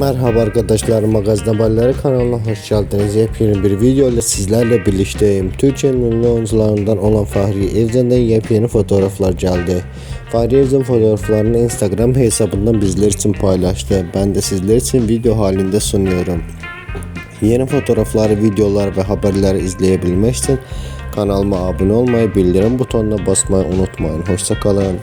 Merhaba arkadaşlar Magazin Haberleri kanalına hoş geldiniz. Yepyeni bir video ile sizlerle birlikteyim. Türkiye'nin ünlü oyuncularından olan Fahri Evcen'den yepyeni fotoğraflar geldi. Fahri Evcen fotoğraflarını Instagram hesabından bizler için paylaştı. Ben de sizler için video halinde sunuyorum. Yeni fotoğrafları, videolar ve haberleri izleyebilmek için kanalıma abone olmayı, bildirim butonuna basmayı unutmayın. Hoşçakalın.